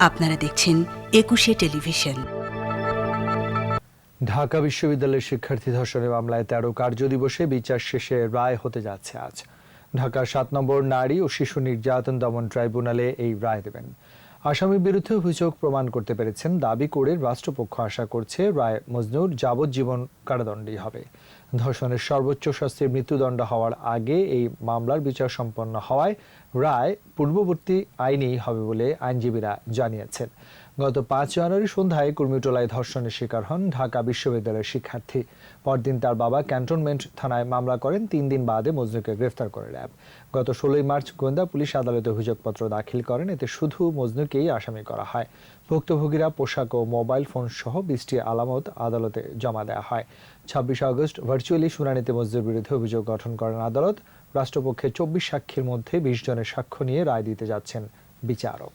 আপনারা দেখছেন একুশে টেলিভিশন। ঢাকা বিশ্ববিদ্যালয়ের শিক্ষার্থী ধর্ষণের মামলায় তেরো কার্যদিবসে বিচার শেষে রায় হতে যাচ্ছে আজ। ঢাকার সাত নম্বর নারী ও শিশু নির্যাতন দমন ট্রাইব্যুনালে এই রায় দেবেন। আসামির বিরুদ্ধে অভিযোগ প্রমাণ করতে পেরেছেন দাবি করে রাষ্ট্রপক্ষ আশা করছে রায় মজনুর যাবজ্জীবন কারাদণ্ডই হবে। ধর্ষণের সর্বোচ্চ শাস্তির মৃত্যুদণ্ড হওয়ার আগে এই মামলার বিচার সম্পন্ন হওয়ায় রায় পূর্ববর্তী আইনেই হবে বলে আইনজীবীরা জানিয়েছেন। গত পাঁচ জানুয়ারি সন্ধ্যায় কুর্মিটোলায় ধর্ষণের শিকার হন ঢাকা বিশ্ববিদ্যালয়ের শিক্ষার্থী। পরদিন তার বাবা ক্যান্টনমেন্ট থানায় মামলা করেন, তিন দিন বাদে মজনুকে গ্রেফতার করে র্যাব। গত ষোলোই মার্চ গোয়েন্দা পুলিশ আদালতে অভিযোগপত্র দাখিল করেন, এতে শুধু মজনুকেই আসামি করা হয়। ভুক্তভোগীরা পোশাক ও মোবাইল ফোন সহ বিশটি আলামত আদালতে জমা দেওয়া হয়। ছাব্বিশে আগস্ট ভার্চুয়ালি শুনানিতে মজনুর বিরুদ্ধে অভিযোগ গঠন করেন আদালত। রাষ্ট্রপক্ষে চব্বিশ সাক্ষীর মধ্যে বিশ জনের সাক্ষ্য নিয়ে রায় দিতে যাচ্ছেন বিচারক।